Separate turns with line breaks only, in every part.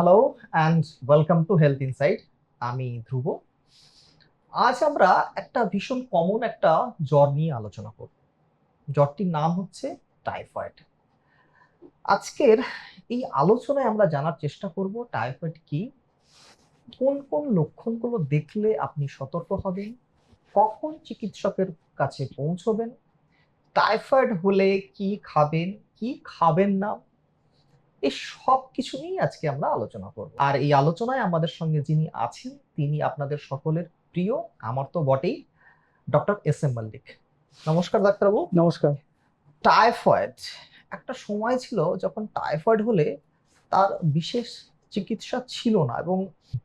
Hello and welcome to health insight আমি ধ্রুব। আজ আমরা একটা ভীষণ কমন একটা জ্বর নিয়ে আলোচনা করব। জ্বরটির নাম হচ্ছে টাইফয়েড আজকের এই আলোচনায় আমরা জানার চেষ্টা করব টাইফয়েড কি, কোন কোন লক্ষণগুলো দেখলে আপনি সতর্ক হবেন, কখন চিকিৎসকের কাছে পৌঁছবেন টাইফয়েড হলে কি খাবেন কি খাবেন না এই সব কিছু নিয়ে আজকে আমরা আলোচনা করব। আর এই আলোচনায় আমাদের সঙ্গে যিনি আছেন তিনি আপনাদের সকলের প্রিয় আমার তো বটেই ডক্টর এস এম মল্লিক। নমস্কার ডাক্তারবাবু।
নমস্কার।
টাইফয়েড একটা সময় ছিল যখন টাইফয়েড হলে তার বিশেষ চিকিৎসা ছিল না এবং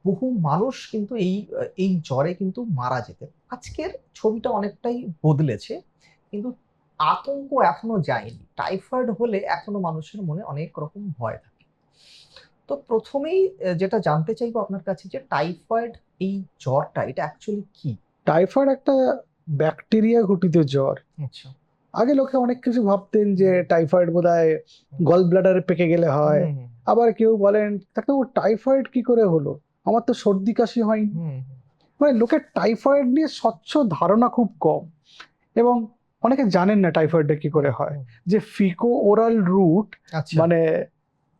বহু মানুষ কিন্তু এই এই জ্বরে কিন্তু মারা যেতেন। আজকের ছবিটা অনেকটাই বদলেছে কিন্তু আতঙ্ক এখনও যায়নি। টাইফয়েড হলে এখনও মানুষের মনে অনেক রকম ভয় থাকে। তো প্রথমেই যেটা জানতে চাইব আপনার কাছে যে টাইফয়েড এই জ্বরটা এটা অ্যাকচুয়ালি কি?
টাইফয়েড একটা ব্যাকটেরিয়া ঘটিত জ্বর।
আচ্ছা।
আগে লোকে অনেক কিছু ভাবতেন যে টাইফয়েড বোধহয় গল ব্লাডারে পেকে গেলে হয়। আবার কেউ বলেন ডাক্তারবাবু টাইফয়েড কি করে হলো? আমার তো সর্দি কাশি হয়নি। মানে লোকের টাইফয়েড নিয়ে স্বচ্ছ ধারণা খুব কম। এবং অনেকে জানেন না টাইফয়েডটা কি করে হয়। যে ফিকো ওরাল রুট
আচ্ছা।
মানে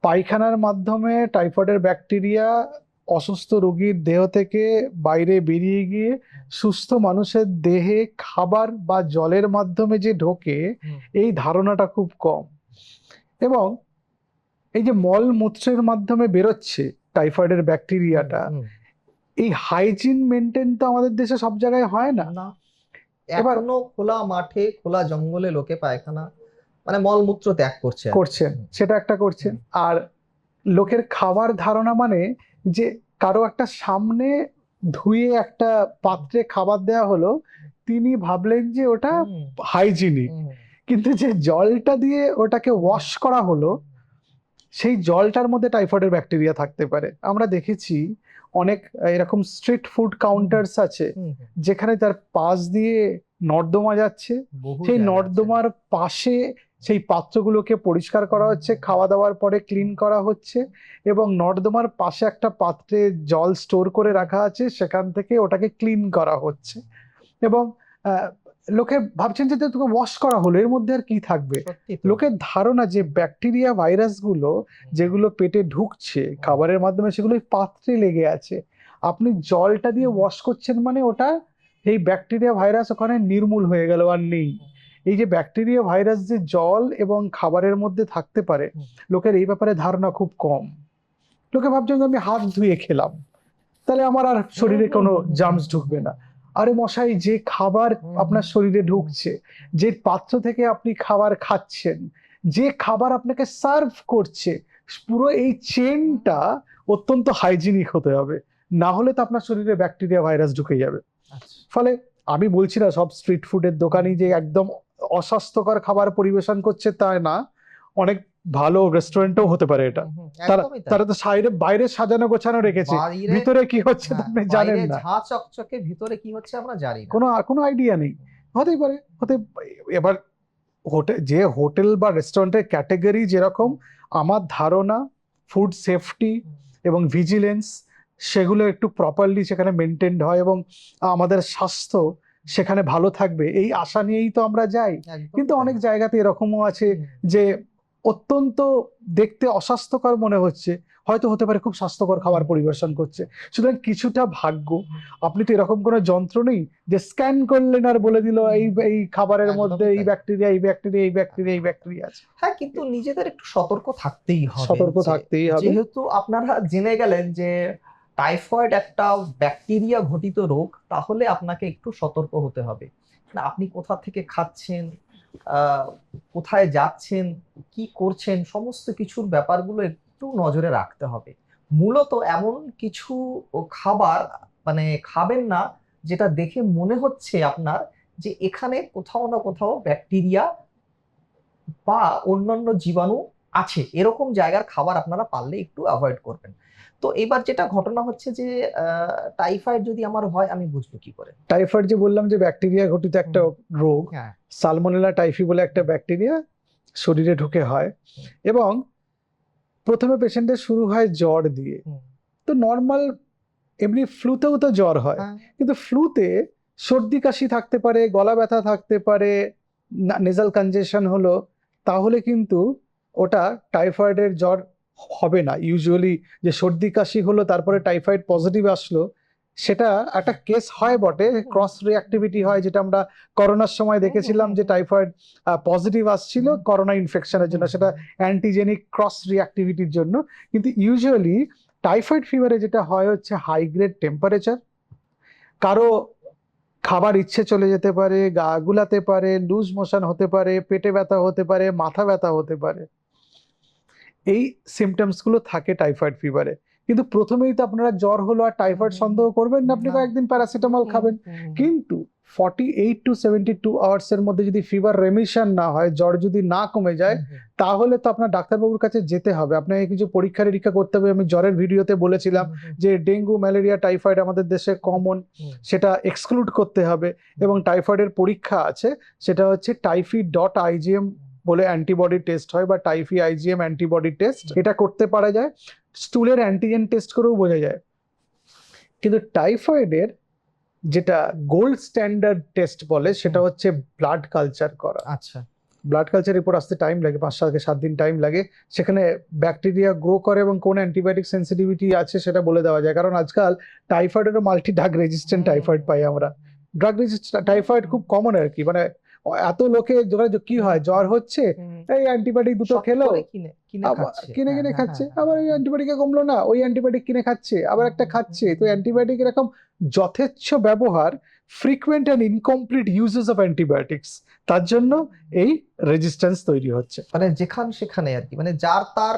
পায়খানার মাধ্যমে টাইফয়েডের ব্যাকটেরিয়া অসুস্থ রোগীর দেহ থেকে বাইরে বেরিয়ে গিয়ে সুস্থ মানুষের দেহে খাবার বা জলের মাধ্যমে যে ঢোকে এই ধারণাটা খুব কম। এবং এই যে মল মূত্রের মাধ্যমে বেরোচ্ছে টাইফয়েডের ব্যাকটেরিয়াটা এই হাইজিন মেনটেন তো আমাদের দেশে সব জায়গায় হয় না।
না। এখনও খোলা মাঠে খোলা জঙ্গলে লোকে পায়খানা মানে মলমূত্র ত্যাগ করছে আর কি।
করছেন সেটা একটা করছেন আর লোকের খাবার ধারণা মানে যে কারও একটা সামনে ধুয়ে একটা পাত্রে খাবার দেওয়া হলো তিনি ভাবলেন যে ওটা হাইজিনিক কিন্তু যে জলটা দিয়ে ওটাকে ওয়াশ করা হলো সেই জলটার মধ্যে টাইফয়েডের ব্যাকটেরিয়া থাকতে পারে। আমরা দেখেছি অনেক এরকম স্ট্রিট ফুড কাউন্টার্স আছে। যেখানে তার পাশ দিয়ে নর্দমা যাচ্ছে সেই নর্দমার পাশে সেই পাত্রগুলোকে পরিষ্কার করা হচ্ছে খাওয়া দাওয়ার পরে ক্লিন করা হচ্ছে এবং নর্দমার পাশে একটা পাত্রে জল স্টোর করে রাখা আছে সেখান থেকে ওটাকে ক্লিন করা হচ্ছে। এবং লোকে ভাবছেন যে তোকে ওয়াশ করা হলো এর মধ্যে আর কি থাকবে? লোকের ধারণা যে ব্যাকটেরিয়া ভাইরাসগুলো যেগুলো পেটে ঢুকছে খাবারের মাধ্যমে সেগুলো পাত্রে লেগে আছে আপনি জলটা দিয়ে ওয়াশ করছেন মানে ওটা এই ব্যাকটেরিয়া ভাইরাস ওখানে নির্মূল হয়ে গেল আর নেই। এই যে ব্যাকটেরিয়া ভাইরাস যে জল এবং খাবারের মধ্যে থাকতে পারে লোকের এই ব্যাপারে ধারণা খুব কম। লোকে ভাবছেন যে আমি হাত ধুয়ে খেলাম তাহলে আমার আর শরীরে কোনো। জার্মস ঢুকবে না। আরে মশাই যে খাবার আপনার শরীরে ঢুকছে যে পাত্র থেকে আপনি খাবার খাচ্ছেন যে খাবার আপনাকে সার্ভ করছে পুরো এই চেনটা অত্যন্ত হাইজিনিক হতে হবে। না হলে তো আপনার শরীরে ব্যাকটেরিয়া ভাইরাস ঢুকে যাবে।
আচ্ছা।
ফলে আমি বলছি না সব স্ট্রিট ফুডের দোকানই যে একদম অস্বাস্থ্যকর খাবার পরিবেশন করছে তা না। অনেক ভালো রেস্টুরেন্টও হতে পারে এটা। তারা তারা তো সাইডে বাইরে সাজানো গোছানো রেখেছে। ভিতরে কি হচ্ছে
হ্যাঁ,
আপনি জানেন না।
ঝাঁ চকচকে ভিতরে কি হচ্ছে আমরা জানি না।
কোনো কোনো আইডিয়া নেই। হতেই পারে হতে এবার হোটেল যে হোটেল বা রেস্টুরেন্টের ক্যাটাগরি যেরকম আমার ধারণা ফুড সেফটি এবং ভিজিলেন্স সেগুলো একটু প্রপারলি সেখানে মেনটেন্ড হয় এবং আমাদের স্বাস্থ্য সেখানে ভালো থাকবে। এই আশা নিয়েই তো আমরা যাই। কিন্তু অনেক জায়গাতে এরকমও আছে যে অত্যন্ত দেখতে অস্বাস্থ্যকর মনে হচ্ছে। হয়তো হতে পারে খুব স্বাস্থ্যকর খাবার পরিবেশন করছে। সুতরাং কিছুটা ভাগ্য। আপনি তো এরকম কোনো যন্ত্র নেই যে স্ক্যান করলেন আর বলে দিল এই এই খাবারের মধ্যে এই। ব্যাকটেরিয়া এই ব্যাকটেরিয়া এই ব্যাকটেরিয়া এই ব্যাকটেরিয়া আছে।
হ্যাঁ কিন্তু নিজেদের একটু সতর্ক থাকতেই হবে।
সতর্ক থাকতেই হবে।
যেহেতু আপনারা জেনে গেলেন যে টাইফয়েড একটা ব্যাকটেরিয়া ঘটিত রোগ তাহলে আপনাকে একটু সতর্ক হতে হবে। আপনি কোথা থেকে খাচ্ছেন কোথায় যাচ্ছেন, কি করছেন, সমস্ত কিছুর ব্যাপারগুলো একটু নজরে রাখতে হবে। মূলত এমন কিছু খাবার মানে খাবেন না, যেটা দেখে মনে হচ্ছে আপনার যে এখানে কোথাও না কোথাও ব্যাকটেরিয়া বা অন্যান্য জীবাণু আছে। এরকম জায়গার খাবার আপনারা পারলে একটু অ্যাভয়েড করবেন। তো এবার যেটা ঘটনা হচ্ছে যে টাইফয়েড যদি আমার হয় আমি বুঝব কি করে?
টাইফয়েড যে বললাম যে ব্যাকটেরিয়া ঘটিত একটা রোগ
হ্যাঁ।
সালমোনেলা টাইফি বলে একটা ব্যাকটেরিয়া শরীরে ঢুকে হয় এবং প্রথমে পেশেন্টের শুরু হয় জ্বর দিয়ে। তো নর্মাল এমনি ফ্লুতেও তো জ্বর হয়।
হ্যাঁ,
কিন্তু ফ্লুতে সর্দি কাশি থাকতে পারে গলা ব্যথা থাকতে পারে নেজাল কনজেশন হলো তাহলে কিন্তু ওটা টাইফয়েডের জ্বর হবে না। ইউজুয়ালি যে সর্দি কাশি হলো তারপরে টাইফয়েড পজিটিভ আসলো সেটা একটা কেস হয় বটে। ক্রস রিঅ্যাক্টিভিটি হয় যেটা আমরা করোনার সময় দেখেছিলাম যে টাইফয়েড পজিটিভ আসছিল করোনা ইনফেকশনের জন্য সেটা অ্যান্টিজেনিক ক্রস রিঅ্যাক্টিভিটির জন্য। কিন্তু ইউজুয়ালি টাইফয়েড ফিভারে যেটা হয় হচ্ছে হাই গ্রেড টেম্পারেচার কারও খাবার ইচ্ছে চলে যেতে পারে গা গুলাতে পারে লুজ মোশন হতে পারে পেটে ব্যথা হতে পারে মাথা ব্যথা হতে পারে। এই সিমটমসগুলো থাকে টাইফয়েড ফিভারে কিন্তু প্রথমেই তো আপনারা জ্বর হলো আর টাইফয়েড সন্দেহ করবেন না আপনি। কয়েকদিন প্যারাসিটামল খাবেন। কিন্তু forty eight to seventy two hours এর মধ্যে যদি ফিভার রেমিশন না হয় জ্বর যদি না কমে যায় তাহলে তো আপনার ডাক্তারবাবুর কাছে যেতে হবে। আপনাকে কিছু পরীক্ষা নিরীক্ষা করতে হবে। আমি জ্বরের ভিডিওতে বলেছিলাম যে ডেঙ্গু ম্যালেরিয়া টাইফয়েড আমাদের দেশে কমন সেটা এক্সক্লুড করতে হবে। এবং টাইফয়েডের পরীক্ষা আছে। সেটা হচ্ছে টাইফি ডট আইজিএম বলে অ্যান্টিবডি টেস্ট হয় বা টাইফি আইজিএম অ্যান্টিবডি টেস্ট এটা করতে পারা যায়। স্টুলের অ্যান্টিজেন টেস্ট করেও বোঝা যায়। কিন্তু টাইফয়েডের যেটা গোল্ড স্ট্যান্ডার্ড টেস্ট বলে সেটা হচ্ছে ব্লাড কালচার করা।
আচ্ছা।
ব্লাড কালচার রিপোর্ট আসতে টাইম লাগে পাঁচ সাত থেকে সাত দিন টাইম লাগে। সেখানে ব্যাকটেরিয়া গ্রো করে এবং কোন অ্যান্টিবায়োটিক সেন্সিটিভিটি আছে সেটা বলে দেওয়া যায়। কারণ আজকাল টাইফয়েডেরও মাল্টি ড্রাগ রেজিস্ট্যান্ট টাইফয়েড পাই আমরা। ড্রাগ রেজিস্ট্যান্ট টাইফয়েড খুব কমন আর কি। মানে এত লোকে যোগাযোগ কি হয়? জ্বর হচ্ছে এই অ্যান্টিবায়োটিক দুটো খেলো।
কিনে কিনে খাচ্ছে।
কিনে
হ্যাঁ,
কিনে
হ্যাঁ,
খাচ্ছে।
হ্যাঁ,
আবার ওই। অ্যান্টিবায়োটিকে কমলো না ওই অ্যান্টিবায়োটিক কিনে খাচ্ছে আবার একটা খাচ্ছে। তো অ্যান্টিবায়োটিক এরকম যথেচ্ছ ব্যবহার frequent and incomplete uses of antibiotics তার জন্য এই রেজিস্ট্যান্স তৈরি হচ্ছে।
মানে যেখান সেখানে আর কি। মানে যার তার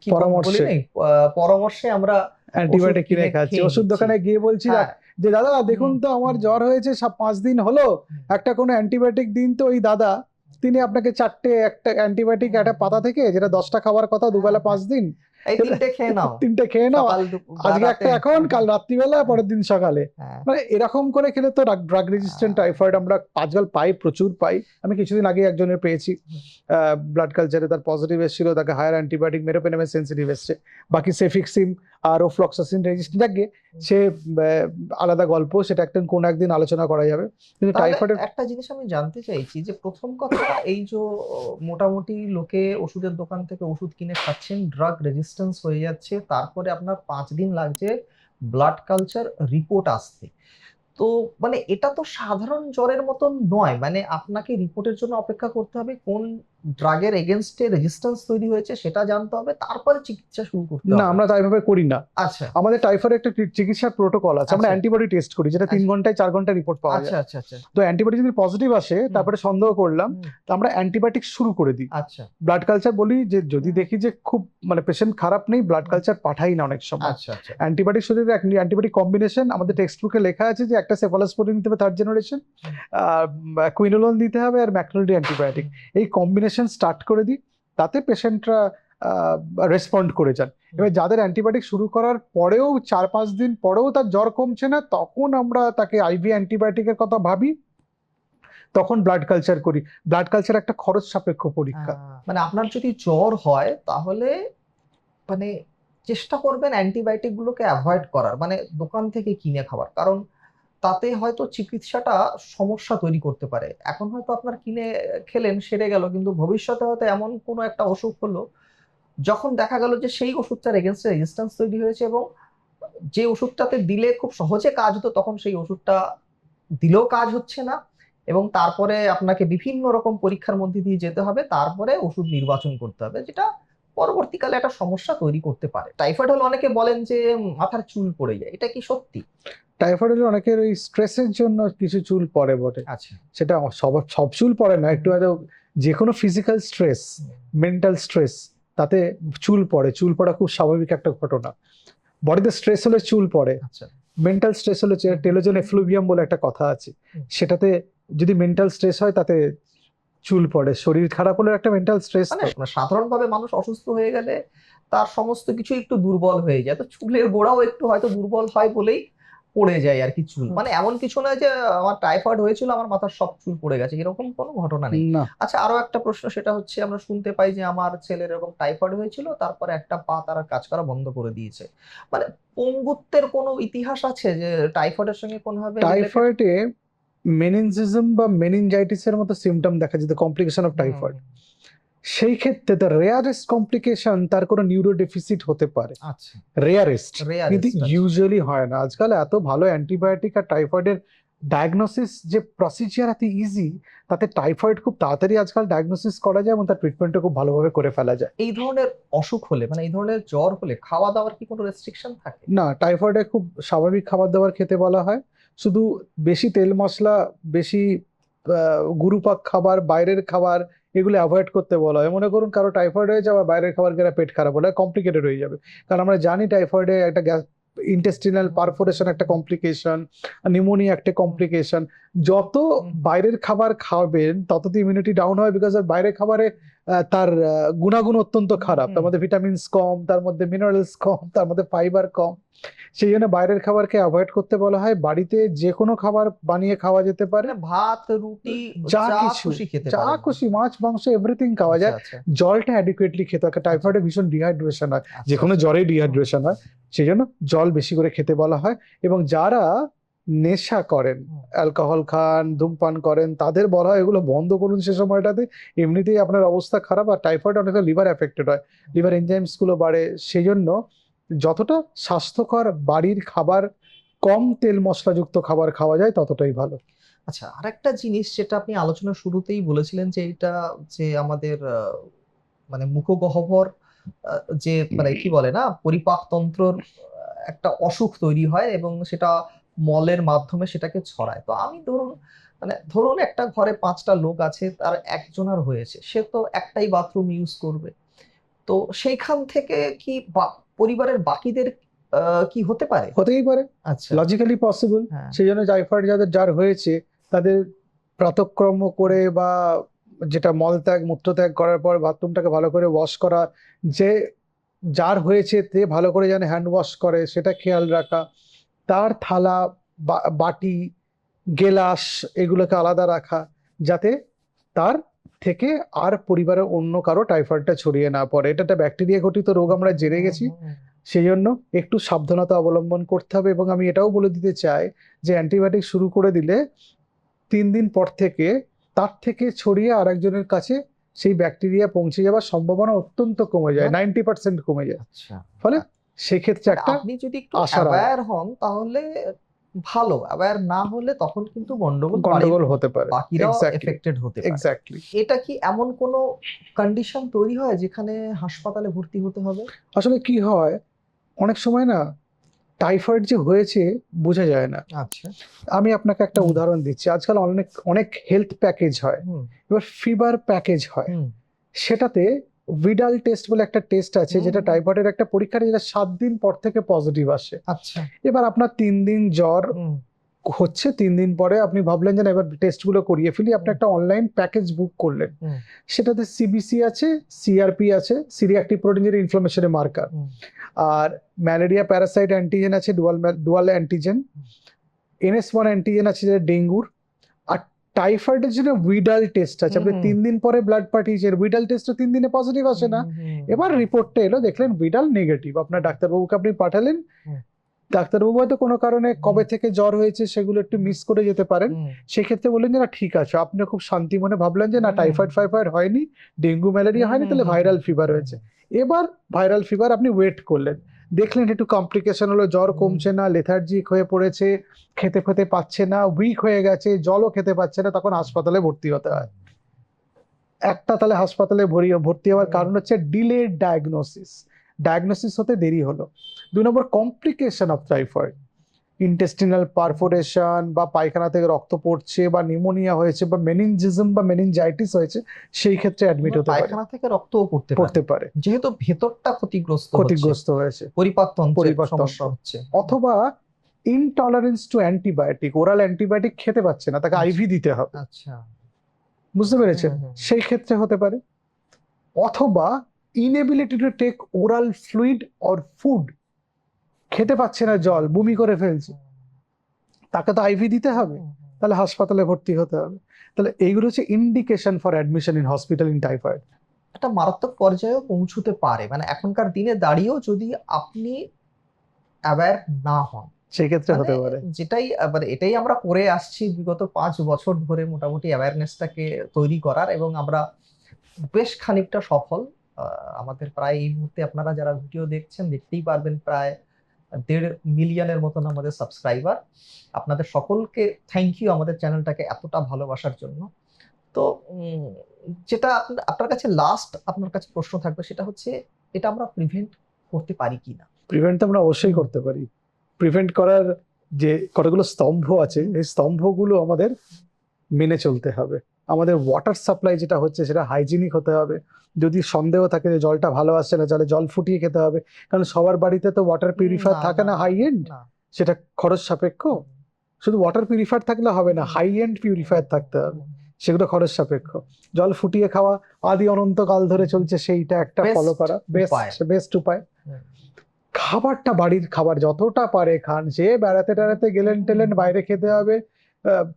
কি
পরামর্শে।
নেই, আহ, পরামর্শে আমরা
অ্যান্টিবায়োটিক কিনে
কিনে
খাচ্ছি। ওষুধ দোকানে গিয়ে বলছি
হ্যাঁ,
যে দাদা দেখুন তো আমার জ্বর হয়েছে সব পাঁচ দিন হলো। একটা কোনো অ্যান্টিবায়োটিক দিন তো ওই দাদা। তিনি আপনাকে চারটে একটা অ্যান্টিবায়োটিক একটা পাতা থেকে যেটা দশটা খাওয়ার কথা দুবেলা পাঁচ দিন
এই তিনটে খেয়ে নাও।
তিনটে খেয়ে আজকে একটা এখন কাল রাত্রিবেলা পরের দিন সকালে।
হ্যাঁ,
মানে এরকম করে খেলে তো ড্রাগ রেজিস্ট্যান্ট
হ্যাঁ।
টাইফয়েড আমরা আজকাল পাই প্রচুর পাই। আমি কিছুদিন আগে একজনের পেয়েছি। ব্লাড কালচারে তার পজিটিভ এসেছিল তাকে হায়ার অ্যান্টিবায়োটিক মেরোপেনামের সেন্সিটিভ এসছে। বাকি সেফিক্সিম আর ওফ্লক্সাসিন রেজিস্ট্যান্ট থাকে সে আলাদা গল্প সেটা একটা কোন একদিন আলোচনা করা যাবে। কিন্তু টাইফয়েডের
একটা জিনিস আমি জানতে চাইছি যে প্রথম কথা এই যে মোটামুটি লোকে ওষুধের দোকান থেকে ওষুধ কিনে খাচ্ছেন ড্রাগ রেজিস্ট্যান্স হয়ে যাচ্ছে, তারপরে আপনার পাঁচ দিন লাগছে ব্লাড কালচার রিপোর্ট আসতে। তো মানে এটা তো সাধারণ জ্বরের মতন নয় মানে আপনাকে রিপোর্টের জন্য অপেক্ষা করতে হবে কোন ড্রাগের এগেনস্টে রেজিস্ট্যান্স তৈরি হয়েছে সেটা জানতে হবে তারপরে চিকিৎসা শুরু করতে
না আমরা তাইভাবে করি না।
আচ্ছা।
আমাদের টাইফয়েড একটা চিকিৎসার প্রোটোকল আছে আমরা
আচ্ছা।
অ্যান্টিবডি টেস্ট করি যেটা তিন
আচ্ছা।
ঘন্টায় চার ঘন্টায় রিপোর্ট পাওয়া
আচ্ছা
যায়।
আচ্ছা আচ্ছা।
তো অ্যান্টিবডি যদি পজিটিভ আসে তারপরে সন্দেহ করলাম তো আমরা অ্যান্টিবায়োটিক শুরু করে দিই।
আচ্ছা।
ব্লাড কালচার বলি যে যদি দেখি যে খুব মানে পেশেন্ট খারাপ নেই ব্লাড কালচার পাঠাই না অনেক সময়।
আচ্ছা আচ্ছা।
অ্যান্টিবায়োটিক শুধু অ্যান্টিবায়োটিক কম্বিনেশন আমাদের টেক্সট বুকে লেখা আছে যে একটা সেফালাসপোরিন দিতে হবে থার্ড জেনারেশন কুইনোলন দিতে হবে আর ম্যাকনোলডি অ্যান্টিবায়োটিক এই কম্বিনেশন স্টার্ট করে দিই, তাতে পেশেন্টরা রেসপন্ড করে যান। এবার যাদের অ্যান্টিবায়োটিক শুরু করার পরেও চার পাঁচ দিন পরেও তার জ্বর কমছে না, তখন আমরা তাকে আইভি অ্যান্টিবায়োটিকের কথা ভাবি, তখন ব্লাড কালচার করি। ব্লাড কালচার একটা খরচ সাপেক্ষ পরীক্ষা।
মানে আপনার যদি জ্বর হয়, তাহলে মানে চেষ্টা করবেন অ্যান্টিবায়োটিক গুলোকে অ্যাভয়েড করার। মানে দোকান থেকে কিনে খাবার কারণ তাতে হয়তো চিকিৎসাটা সমস্যা তৈরি করতে পারে। এখন হয়তো আপনার কিনে, খেলেন, সেরে গেল, কিন্তু ভবিষ্যতে হয়তো এমন কোনো একটা অসুখ হলো, যখন দেখা গেল যে সেই ওষুধটার এগেনস্টে রেজিস্ট্যান্স তৈরি হয়েছে এবং যে ওষুধটাতে দিলে খুব সহজে কাজ হতো, তখন সেই ওষুধটা দিলেও কাজ হচ্ছে না এবং তারপরে আপনাকে বিভিন্ন রকম পরীক্ষার মধ্যে দিয়ে যেতে হবে, তারপরে ওষুধ নির্বাচন করতে হবে, যেটা পরবর্তীকালে একটা সমস্যা তৈরি করতে পারে। টাইফয়েড হলে অনেকে বলেন যে মাথার চুল পড়ে যায়, এটা কি সত্যি?
টাইফয়েড হলে অনেকের ওই স্ট্রেসের জন্য কিছু চুল পড়ে বটে।
আচ্ছা।
সেটা সব সব চুল পড়ে না একটু হয়তো যে কোনো ফিজিক্যাল স্ট্রেস মেন্টাল স্ট্রেস তাতে চুল পড়ে চুল পড়া খুব স্বাভাবিক একটা ঘটনা। বডিতে স্ট্রেস হলে চুল পড়ে
আচ্ছা।
মেন্টাল স্ট্রেস হলে টেলোজেন এফ্লুভিয়াম বলে একটা কথা আছে সেটাতে যদি মেন্টাল স্ট্রেস হয় তাতে চুল পড়ে শরীর খারাপ হলে একটা মেন্টাল স্ট্রেস
মানে সাধারণভাবে মানুষ অসুস্থ হয়ে গেলে তার সমস্ত কিছু একটু দুর্বল হয়ে যায়। তো চুলের গোড়াও একটু হয়তো দুর্বল হয় বলেই পড়ে যায় আর কি চুল মানে এমন কিছু নয় যে আমার টাইফয়েড হয়েছিল আমার মাথার সব চুল পড়ে গেছে। এরকম কোনো ঘটনা নেই। আচ্ছা আরও একটা প্রশ্ন সেটা হচ্ছে আমরা শুনতে পাই যে আমার ছেলের এরকম টাইফয়েড হয়েছিল তারপরে একটা পা তারা কাজ করা বন্ধ করে দিয়েছে। মানে পঙ্গুত্বের কোনো ইতিহাস আছে যে টাইফয়েডের সঙ্গে কোনোভাবে?
টাইফয়েডে মেনিনজিজম বা মেনিনজাইটিসের মতো সিমটম দেখা যেত কমপ্লিকেশন অফ টাইফয়েড সেই ক্ষেত্রে দ্য রেয়ারেস্ট কমপ্লিকেশন তার কোনো নিউরো ডেফিসিট হতে পারে।
আচ্ছা।
রেয়ারেস্ট কিন্তু
আচ্ছা।
ইউজুয়ালি হয় না। আজকাল এত ভালো অ্যান্টিবায়োটিক আর টাইফয়েডের ডায়াগনোসিস যে প্রসিজিয়ার এত ইজি তাতে টাইফয়েড খুব তাড়াতাড়ি আজকাল ডায়াগনোসিস করা যায় এবং তার ট্রিটমেন্টও খুব ভালোভাবে করে ফেলা যায়।
এই ধরনের অসুখ হলে মানে এই ধরনের জ্বর হলে খাওয়া দাওয়ার কি কোনো রেস্ট্রিকশন থাকে?
না টাইফয়েডে খুব স্বাভাবিক খাবার দাবার খেতে বলা হয়। শুধু বেশি তেল মশলা বেশি গুরুপাক খাবার বাইরের খাবার এগুলো অ্যাভয়েড করতে বলা হয়। মনে করুন কারও টাইফয়েড হয়ে যাওয়া বাইরের খাবার খেলে পেট খারাপ হলে কমপ্লিকেটেড হয়ে যাবে। কারণ আমরা জানি টাইফয়েডে একটা গ্যাস ইন্টেস্টিনাল পারফোরেশন একটা কমপ্লিকেশন নিউমোনিয়া একটা কমপ্লিকেশন যত বাইরের খাবার খাবেন তত তো ইমিউনিটি ডাউন হয় বিকজ বাইরের খাবারে তার গুণাগুণ অত্যন্ত খারাপ। তার মধ্যে ভিটামিনস কম তার মধ্যে মিনারেলস কম তার মধ্যে ফাইবার কম। সেই জন্য বাইরের খাবারকে অ্যাভয়েড করতে বলা হয়। বাড়িতে যে কোনো খাবার বানিয়ে খাওয়া যেতে পারে।
মানে ভাত রুটি
যা কিছু,
খুশি
যা খুশি মাছ মাংস এভরিথিং খাওয়া যায়।
আচ্ছা, আচ্ছা,
জলটা অ্যাডিকুয়েটলি খেতে হয়। টাইফয়েডে ভীষণ ডিহাইড্রেশন হয়।
আচ্ছা,
যে কোনো
আচ্ছা।
জ্বরে ডিহাইড্রেশন হয়। সেই জন্য জল বেশি করে খেতে বলা হয়। এবং যারা নেশা করেন অ্যালকোহল খান ধূমপান করেন তাদের বলা হয় এগুলো বন্ধ করুন সে সময়টাতে। এমনিতেই আপনার অবস্থা খারাপ আর টাইফয়েড অনেকটা লিভার এফেক্টেড হয়। লিভার এনজাইমসগুলো বাড়ে। সেই জন্য যতটা স্বাস্থ্যকর বাড়ির খাবার কম তেল মশলাযুক্ত খাবার খাওয়া যায় ততটাই ভালো।
আচ্ছা আর একটা জিনিস যেটা আপনি আলোচনা শুরুতেই বলেছিলেন যে এটা যে আমাদের মানে মুখগহ্বর যে মানে কি বলে না পরিপাকতন্ত্রর একটা অসুখ তৈরি হয় এবং সেটা মলের মাধ্যমে সেটাকে ছড়ায়। তো আমি ধরুন মানে ধরুন একটা ঘরে পাঁচটা লোক আছে তার একজনের হয়েছে সে তো একটাই বাথরুম ইউজ করবে। তো সেইখান থেকে কি পরিবারের বাকিদের কি হতে পারে?
হতেই পারে।
আচ্ছা।
লজিক্যালি পসিবল সেই জন্য টাইফয়েড যাদের যার হয়েছে তাদের প্রাতক্রম করে বা যেটা মলত্যাগ মূত্রত্যাগ করার পর বাথরুমটাকে ভালো করে ওয়াশ করা যে যার হয়েছে তে ভালো করে যেন হ্যান্ড ওয়াশ করে সেটা খেয়াল রাখা। তার থালা বাটি গেলাস এগুলোকে আলাদা রাখা যাতে তার থেকে আর পরিবারের অন্য কারও টাইফয়েডটা ছড়িয়ে না পড়ে। এটা একটা ব্যাকটেরিয়া ঘটিত রোগ আমরা জেনে গেছি। সেই জন্য একটু সাবধানতা অবলম্বন করতে হবে এবং আমি এটাও বলে দিতে চাই যে অ্যান্টিবায়োটিক শুরু করে দিলে তিন দিন পর থেকে তার থেকে ছড়িয়ে আরেকজনের কাছে সেই ব্যাকটেরিয়া পৌঁছে যাওয়ার সম্ভাবনা অত্যন্ত কমে যায়
হ্যাঁ।
নাইনটি পার্সেন্ট কমে যায়।
আচ্ছা।
ফলে সেক্ষেত্রে একটা
আপনি যদি একটু। অ্যাওয়্যার হন তাহলে ভালো। অ্যাওয়্যার না হলে তখন কিন্তু গন্ডগোল
গন্ডগোল হতে পারে।
বাকিরাও এফেক্টেড হতে পারে।
এক্স্যাক্টলি
এটা কি এমন কোনো কন্ডিশন তৈরি হয় যেখানে হাসপাতালে ভর্তি হতে হবে?
আসলে কি হয় অনেক সময় না টাইফয়েড যে হয়েছে বোঝা যায় না।
আচ্ছা।
আমি আপনাকে একটা উদাহরণ দিচ্ছি। আজকাল অনেক অনেক হেলথ প্যাকেজ হয়। এবার ফিভার প্যাকেজ হয়। সেটাতে ভিডাল টেস্ট বলে একটা টেস্ট আছে যেটা টাইফয়েডের একটা পরীক্ষা যেটা সাত দিন পর থেকে পজিটিভ আসে।
আচ্ছা।
এবার আপনার তিন দিন জ্বর হচ্ছে তিন দিন পরে আপনি ভাবলেন যে না এবার টেস্টগুলো করিয়ে ফেলি। আপনি একটা অনলাইন প্যাকেজ বুক করলেন। সেটাতে সিবিসি আছে সিআরপি আছে সিরিয়াক্টিভ প্রোটিন যেটা ইনফ্লামেশনের মার্কার আর ম্যালেরিয়া প্যারাসাইট অ্যান্টিজেন আছে dual dual antigen NS one antigen আছে যেটা ডেঙ্গুর আর টাইফয়েডের জন্য উইডাল টেস্ট আছে। আপনি। তিন দিন পরে ব্লাড পাঠিয়েছেন। উইডাল টেস্টও তিন দিনে পজিটিভ আসে না। এবার রিপোর্টটা এলো দেখলেন বিডাল নেগেটিভ আপনার ডাক্তারবাবুকে আপনি পাঠালেন। ডাক্তারবাবু হয়তো কোনো কারণে কবে থেকে জ্বর হয়েছে সেগুলো একটু মিস করে যেতে পারেন। সেক্ষেত্রে বললেন যে না ঠিক আছে। আপনি খুব শান্তি মনে ভাবলেন যে না টাইফয়েড ফাইফয়েড হয়নি। ডেঙ্গু ম্যালেরিয়া হয়নি তাহলে ভাইরাল ফিভার হয়েছে। এবার ভাইরাল ফিভার আপনি ওয়েট করলেন। দেখলেন একটু কমপ্লিকেশন হলো জ্বর কমছে না লেথার্জিক হয়ে পড়েছে খেতে খেতে পাচ্ছে না উইক হয়ে গেছে জলও খেতে পাচ্ছে না তখন হাসপাতালে ভর্তি হতে হয়। একটা তাহলে হাসপাতালে ভরি ভর্তি হওয়ার কারণ হচ্ছে ডিলেড ডায়াগনোসিস ডায়াগনোসিস হতে দেরি হলো। দুই নম্বর complication of typhoid intestinal perforation বা পায়খানা থেকে রক্ত পড়ছে বা নিউমোনিয়া হয়েছে বা মেনিনজিজম বা মেনিনজাইটিস হয়েছে সেই ক্ষেত্রে অ্যাডমিট হতে পারে।
পায়খানা থেকে রক্তও পড়তে
পড়তে পারে।
যেহেতু ভেতরটা ক্ষতিগ্রস্ত
ক্ষতিগ্রস্ত হয়েছে।
পরিপাকতন্ত্রের
পরিপাকতন্ত্র।
সমস্যা হচ্ছে।
অথবা intolerance to antibiotic oral antibiotic খেতে পাচ্ছে না তাকে
আচ্ছা।
আইভি দিতে হবে।
আচ্ছা।
বুঝতে পেরেছেন?
হুম, হুম।
সেই ক্ষেত্রে হতে পারে। অথবা inability to take oral fluid or food খেতে পাচ্ছে না জল বমি করে ফেলছে। তাকে তো আইভি দিতে হবে তাহলে হাসপাতালে ভর্তি হতে হবে। তাহলে এইগুলো হচ্ছে indication for admission in hospital in typhoid
একটা মারাত্মক পর্যায়েও পৌঁছতে পারে। মানে এখনকার দিনে দাঁড়িয়েও যদি আপনি অ্যাওয়্যার না হন
সেই ক্ষেত্রে হতে পারে।
যেটাই মানে এটাই আমরা করে আসছি বিগত পাঁচ বছর ধরে মোটামুটি অ্যাওয়ারনেসটাকে তৈরি করার এবং আমরা বেশ খানিকটা সফল। আমাদের প্রায় এই মুহূর্তে আপনারা যারা ভিডিও দেখছেন দেখতেই পারবেন প্রায় দেড় মিলিয়নের মতন আমাদের সাবস্ক্রাইবার আপনাদের সকলকে থ্যাংক ইউ আমাদের চ্যানেলটাকে এতটা ভালোবাসার জন্য। তো যেটা আপনা- আপনার কাছে লাস্ট আপনার কাছে প্রশ্ন থাকবে সেটা হচ্ছে, এটা আমরা প্রিভেন্ট করতে পারি কি না?
প্রিভেন্ট আমরা অবশ্যই করতে পারি। প্রিভেন্ট করার যে কতগুলো স্তম্ভ আছে, এই স্তম্ভগুলো আমাদের মেনে চলতে হবে। আমাদের ওয়াটার সাপ্লাই যেটা হচ্ছে সেটা হাইজিনিক হতে হবে। যদি সন্দেহ থাকে যে জলটা ভালো আসছে না তাহলে জল ফুটিয়ে খেতে হবে। কারণ সবার বাড়িতে তো ওয়াটার পিউরিফায়ার থাকে না হাই এন্ড সেটা খরচ সাপেক্ষ? শুধু ওয়াটার পিউরিফায়ার থাকলে হবে না হাই এন্ড পিউরিফায়ার থাকতে হবে। সেগুলো খরচ সাপেক্ষ। জল ফুটিয়ে খাওয়া আদি অনন্তকাল ধরে চলছে সেইটা একটা ফলো করা। বেস্ট। বেস্ট উপায়। খাবারটা বাড়ির খাবার যতটা পারে খান। যে বেড়াতে টেড়াতে গেলেন টেলেন বাইরে খেতে হবে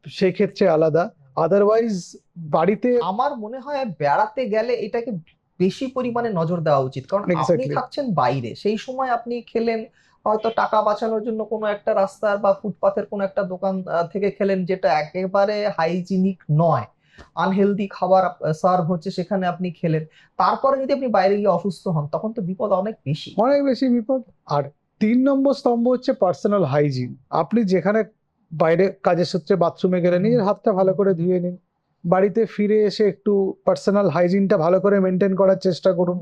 সেক্ষেত্রে আলাদা। আদারওয়াইজ বাড়িতে
আমার মনে হয় বেড়াতে গেলে এটাকে বেশি পরিমাণে নজর দেওয়া উচিত। কারণ আপনি. থাকছেন বাইরে সেই সময় আপনি খেলেন হয়তো টাকা বাঁচানোর জন্য কোনো একটা রাস্তার বা ফুটপাথের কোনো একটা দোকান থেকে খেলেন যেটা একেবারে হাইজিনিক নয়। আনহেলদি খাবার সার্ভ হচ্ছে সেখানে আপনি খেলেন। তারপরে যদি আপনি বাইরে গিয়ে অসুস্থ হন তখন তো বিপদ অনেক বেশি।
অনেক বেশি বিপদ। আর তিন নম্বর স্তম্ভ হচ্ছে পার্সোনাল হাইজিন আপনি যেখানে বাইরে কাজের সূত্রে বাথরুমে গেলে নিজের হাতটা ভালো করে ধুয়ে নিন। বাড়িতে ফিরে এসে একটু পার্সোনাল হাইজিনটা ভালো করে মেনটেন করার চেষ্টা করুন।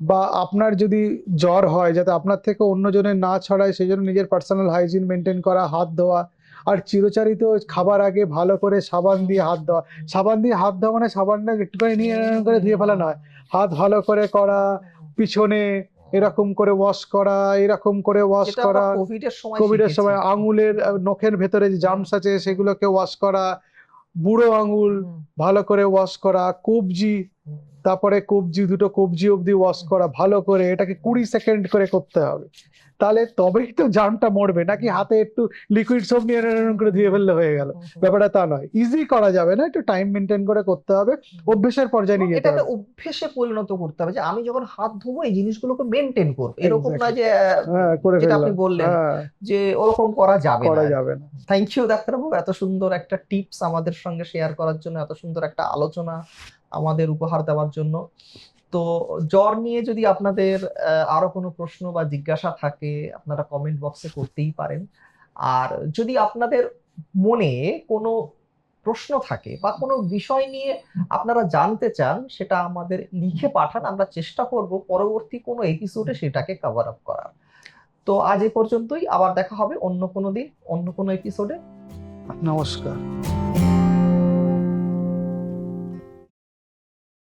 বা আপনার যদি জ্বর হয় যাতে আপনার থেকে অন্যজনের না ছড়ায় সেই জন্য নিজের পার্সোনাল হাইজিন মেনটেন করা হাত ধোয়া। আর চিরচারিত খাবার আগে ভালো করে সাবান দিয়ে হাত ধোয়া। সাবান দিয়ে হাত ধোয়া মানে সাবানটা একটুখানি নিয়ে করে ধুয়ে ফেলা নয়। হাত ভালো করে করা পিছনে এরকম করে ওয়াশ করা এরকম করে ওয়াশ করা
কোভিড এর সময়
কোভিডের
শিখেছি।
সময় আঙুলের নখের ভেতরে যে জামস আছে সেগুলোকে ওয়াশ করা বুড়ো আঙুল ভালো করে ওয়াশ করা কবজি তারপরে কবজি দুটো কবজি অবধি ওয়াশ করা ভালো করে এটাকে কুড়ি সেকেন্ড করে করতে হবে। তাহলে তবেই তো জামটা মরবে। নাকি হাতে একটু লিকুইড সোপ নিয়ে করে ধুয়ে ফেললে হয়ে গেল। ব্যাপারটা তা নয়। ইজি করা যাবে না একটু টাইম মেনটেন করে করতে হবে। অভ্যেসের পর্যায়ে নিয়ে হবে।
অভ্যেসে পরিণত করতে হবে যে আমি যখন হাত ধোবো এই জিনিসগুলোকে মেনটেন করব। এরকম না যে
হ্যাঁ করে
যেটা আপনি বললেন
হ্যাঁ।
যে ওরকম করা যাবে
করা যাবে না।
থ্যাংক ইউ ডাক্তারবাবু। এত সুন্দর একটা টিপস আমাদের সঙ্গে শেয়ার করার জন্য এত সুন্দর একটা আলোচনা আমাদের উপহার দেওয়ার জন্য। তো জ্বর নিয়ে যদি আপনাদের আরও কোনো প্রশ্ন বা জিজ্ঞাসা থাকে, আপনারা কমেন্ট বক্সে করতেই পারেন। আর যদি আপনাদের মনে কোনো প্রশ্ন থাকে বা কোনো বিষয় নিয়ে আপনারা জানতে চান, সেটা আমাদের লিখে পাঠান, আমরা চেষ্টা করব পরবর্তী কোনো এপিসোডে সেটাকে কভার আপ করার। তো আজ এ পর্যন্তই, আবার দেখা হবে অন্য কোনো দিন, অন্য কোনো এপিসোডে
নমস্কার।